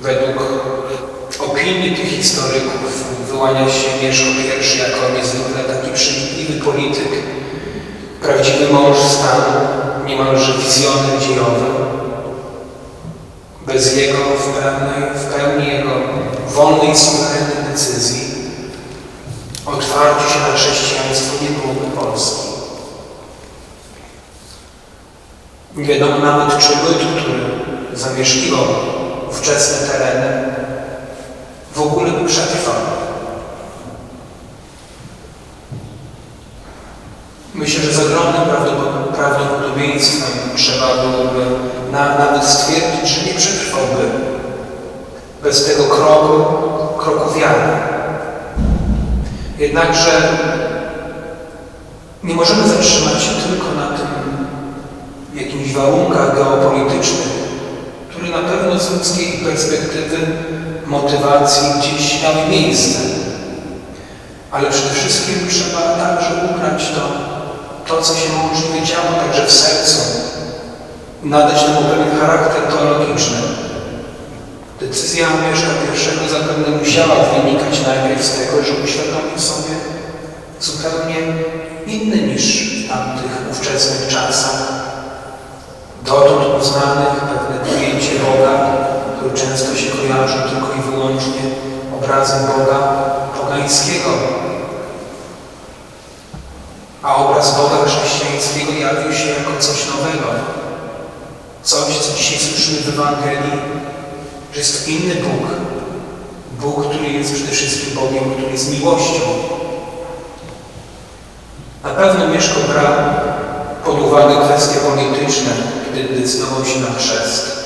Według opinii tych historyków wyłania się Mieszko I jako niezwykle taki przenikliwy polityk, prawdziwy mąż stanu, niemalże wizjoner dziejowy. Bez jego w pełnej, w pełni jego wolnej i suwerennej decyzji otwarciu się na chrześcijaństwo nie byłoby Polski. Nie wiadomo nawet, czy lud, który zamieszkiwał ówczesne tereny, w ogóle by przetrwał. Myślę, że z ogromnym prawdopod- prawdopodobieństwem trzeba byłoby na, nawet stwierdzić, że nie przetrwałby bez tego kroku, kroku wiary. Jednakże nie możemy zatrzymać się tylko na tym jakimś warunkach geopolitycznych, które na pewno z ludzkiej perspektywy motywacji gdzieś miały miejsce. Ale przede wszystkim trzeba także ubrać to, to co się możliwie działo także w sercu, nadać temu pewien charakter teologiczny. Decyzja Mieszka I zapewne musiała wynikać najpierw z tego, że uświadomił sobie zupełnie inny niż w tamtych ówczesnych czasach dotąd uznanych pewne pojęcie Boga, które często się kojarzy tylko i wyłącznie obrazem Boga pogańskiego. A obraz Boga chrześcijańskiego jawił się jako coś nowego. Coś, co dzisiaj słyszymy w Ewangelii, że jest to inny Bóg. Bóg, który jest przede wszystkim Bogiem, który jest miłością. Na pewno Mieszko brał pod uwagę kwestie polityczne, kiedy decydował się na chrzest.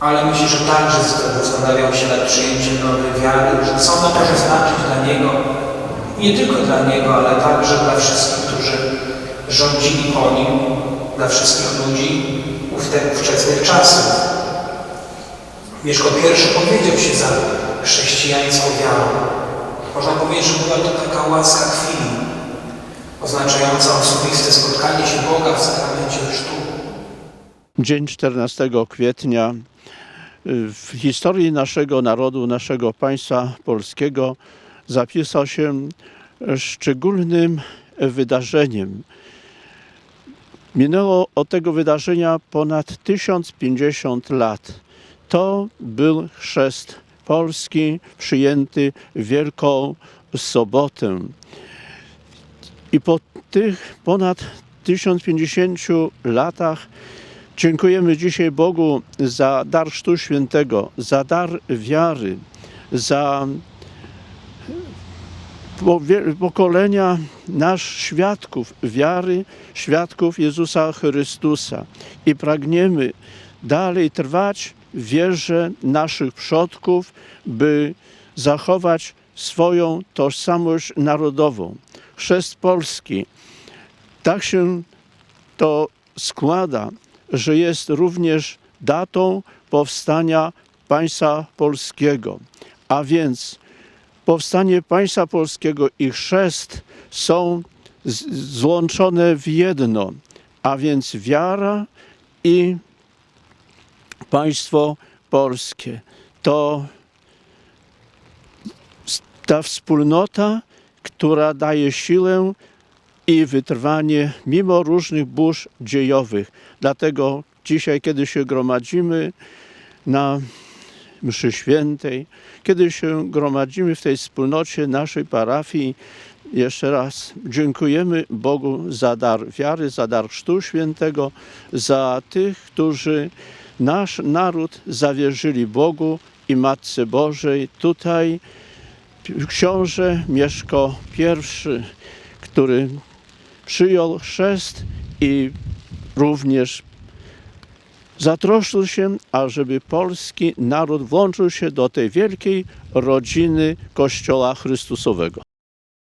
Ale myślę, że także zastanawiał się nad przyjęciem nowej wiary, że co ona może znaczyć dla niego, nie tylko dla niego, ale także dla wszystkich, którzy rządzili po nim, dla wszystkich ludzi ówczesnych czasów. Mieszko I powiedział się za chrześcijańską wiarą. Można powiedzieć, że była to taka łaska chwili, oznaczająca osobiste spotkanie się Boga w sakramencie chrztu. Dzień 14 kwietnia w historii naszego narodu, naszego państwa polskiego zapisał się szczególnym wydarzeniem. Minęło od tego wydarzenia ponad 1050 lat. To był chrzest Polski przyjęty Wielką Sobotę. I po tych ponad 1050 latach dziękujemy dzisiaj Bogu za dar Chrztu Świętego, za dar wiary, za pokolenia nasz świadków wiary, świadków Jezusa Chrystusa. I pragniemy dalej trwać w wierze naszych przodków, by zachować swoją tożsamość narodową. Chrzest Polski. Tak się to składa, że jest również datą powstania państwa polskiego. A więc powstanie państwa polskiego i chrzest są złączone w jedno, a więc wiara i państwo polskie. To ta wspólnota, która daje siłę i wytrwanie mimo różnych burz dziejowych. Dlatego dzisiaj, kiedy się gromadzimy na mszy świętej, kiedy się gromadzimy w tej wspólnocie naszej parafii, jeszcze raz dziękujemy Bogu za dar wiary, za dar Chrztu Świętego, za tych, którzy nasz naród zawierzyli Bogu i Matce Bożej. Tutaj książę Mieszko I, który przyjął chrzest i również zatroszczył się, ażeby polski naród włączył się do tej wielkiej rodziny Kościoła Chrystusowego.